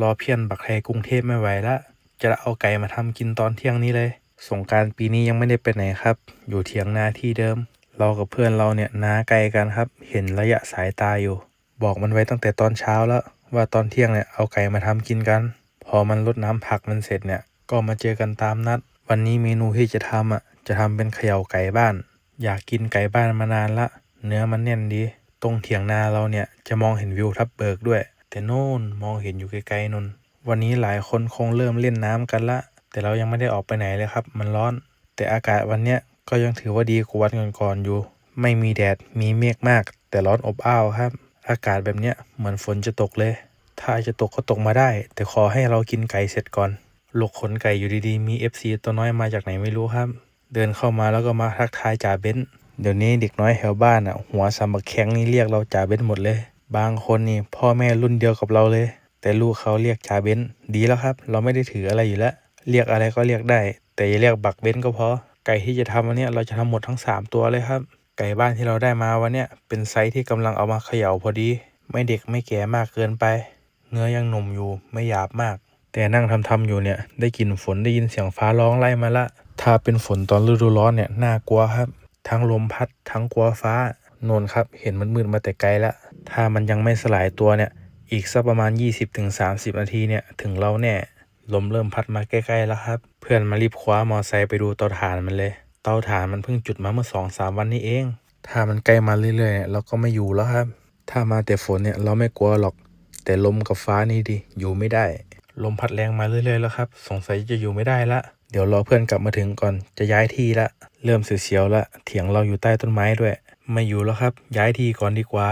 รอเพี้ยนบักไทยกรุงเทพไม่ไหวละ จะเอาไก่มาทำกินตอนเที่ยงนี้เลย สงการปีนี้ยังไม่ได้ไปไหนครับ อยู่เถียงนาที่เดิม เรากับเพื่อนเราเนี่ยนาไกลกันครับ เห็นระยะสายตาอยู่ บอกมันไว้ตั้งแต่ตอนเช้าแล้ว ว่าตอนเที่ยงเนี่ยเอาไก่มาทำกินกัน พอมันลดน้ำผักมันเสร็จเนี่ย ก็มาเจอกันตามนัด วันนี้เมนูที่จะทำอะ จะทำเป็นเขย่าไก่บ้าน อยากกินไก่บ้านมานานละ เนื้อมันแน่นดี ตรงเถียงนาเราเนี่ยจะมองเห็นวิวทับเบิกด้วย แต่โน่นมองเห็นอยู่ไกลๆนนวันนี้หลายคนคงเริ่มเล่นน้ำกันละ แต่เรายังไม่ได้ออกไปไหนเลยครับ มันร้อน แต่อากาศวันเนี้ยก็ยังถือว่าดีกว่าวันก่อนๆอยู่ ไม่มีแดดมีเมฆมาก แต่ร้อนอบอ้าวครับ อากาศแบบเนี้ยเหมือนฝนจะตกเลย ถ้าจะตกก็ตกมาได้ แต่ขอให้เรากินไก่เสร็จก่อนลูกขนไก่อยู่ดีๆมี FC ตัวน้อยมาจากไหนไม่รู้ครับ เดินเข้ามาแล้วก็มาทักทายจ่าเบ้นเดี๋ยวนี้เด็กน้อยแถวบ้านอะหัวสามบักแข็งนี่เรียกเราจ่าเบ้นหมดเลย บางคนนี่พ่อแม่รุ่นเดียวกับเราเลย แต่ลูกเขาเรียกจ่าเบนดีแล้วครับ เราไม่ได้ถืออะไรอยู่แล้ว เรียกอะไรก็เรียกได้ แต่อย่าเรียกบักเบนก็พอ ไก่ที่จะทำวันนี้เราจะทำหมดทั้ง 3 ตัวเลยครับ ไก่บ้านที่เราได้มาวันนี้เป็นไซส์ที่กำลังเอามาเขย่าพอดี ไม่เด็กไม่แก่มากเกินไป เนื้อยังหนุ่มอยู่ไม่หยาบมาก แต่นั่งทำทำๆอยู่เนี่ยได้กลิ่นฝนได้ยินเสียงฟ้าร้องไล่มาละ ถ้าเป็นฝนตอนฤดูร้อนเนี่ยน่ากลัวครับ ทั้งลมพัดทั้งกลัวฟ้าโนนครับ เห็นมันมืดมาแต่ไกลละ ถ้ามันยังไม่สลายตัวเนี่ย อีกสักประมาณ 20-30 นาทีเนี่ย ถึงเราแน่ ลมเริ่มพัดมาใกล้ๆแล้วครับ เพื่อนมารีบคว้ามอไซค์ไปดูเตาถ่านมันเลย เตาถ่านมันเพิ่งจุดมาเมื่อสองสามวันนี้เอง ถ้ามันใกล้มาเรื่อยๆเนี่ยเราก็ไม่อยู่แล้วครับ ถ้ามาแต่ฝนเนี่ยเราไม่กลัวหรอก แต่ลมกับฟ้านี่ดิ อยู่ไม่ได้ ลมพัดแรงมาเรื่อยๆแล้วครับ สงสัยจะอยู่ไม่ได้ละ เดี๋ยวรอเพื่อนกลับมาถึงก่อน จะย้ายที่ละ เริ่มเสียวๆละ เถียงเราอยู่ใต้ต้นไม้ด้วย ไม่อยู่แล้วครับ ย้ายที่ก่อนดีกว่า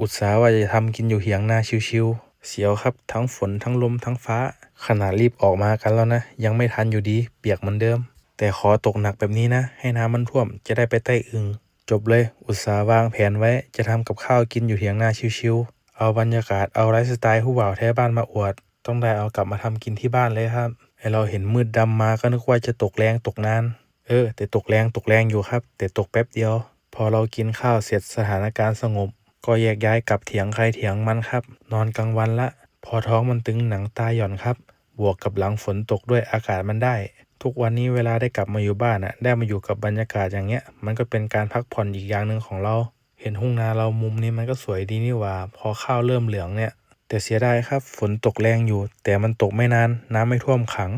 อุตส่าห์ว่าจะทำกินอยู่เถียงนาชิวๆเสียวครับทั้งฝนทั้งลมทั้งฟ้า ขนาดรีบออกมากันแล้วนะ ยังไม่ทันอยู่ดี เปียกเหมือนเดิม แต่ขอตกหนักแบบนี้นะ ให้น้ำมันท่วมจะได้ไปใต้อึงจบเลย อุตส่าห์วางแผนไว้จะทำกับข้าวกินอยู่เถียงนาชิวๆเอาบรรยากาศเอาไลฟ์สไตล์ผู้บ่าวแท้บ้านมาอวด ต้องได้เอากลับมาทำกินที่บ้านเลยครับไอเราเห็นมืดดำมาก็นึกว่าจะตกแรงตกนาน เออ แต่ตกแรงตกแรงอยู่ครับ แต่ตกแป๊บเดียว พอเรากินข้าวเสร็จสถานการณ์สงบ ก็แยกย้ายกับเถียงใครเถียงมันครับ นอนกลางวันละ พอท้องมันตึงหนังตาหย่อนครับ บวกกับหลังฝนตกด้วยอากาศมันได้ ทุกวันนี้เวลาได้กลับมาอยู่บ้านอะได้มาอยู่กับบรรยากาศอย่างเงี้ย มันก็เป็นการพักผ่อนอีกอย่างหนึ่งของเรา เห็นทุ่งนาเรามุมนี้มันก็สวยดีนี่หว่า พอข้าวเริ่มเหลืองเนี่ย แต่เสียดายครับ ฝนตกแรงอยู่ แต่มันตกไม่นาน น้ำไม่ท่วมขัง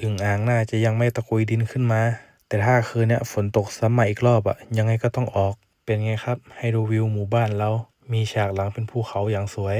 อึ่งอ่างน่าจะยังไม่ตะกุยดินขึ้นมา แต่ถ้าคืนเนี้ยฝนตกซ้ำมาอีกรอบอะยังไงก็ต้องออก เป็นไงครับ ให้ดูวิวหมู่บ้านเรา มีฉากหลังเป็นภูเขาอย่างสวย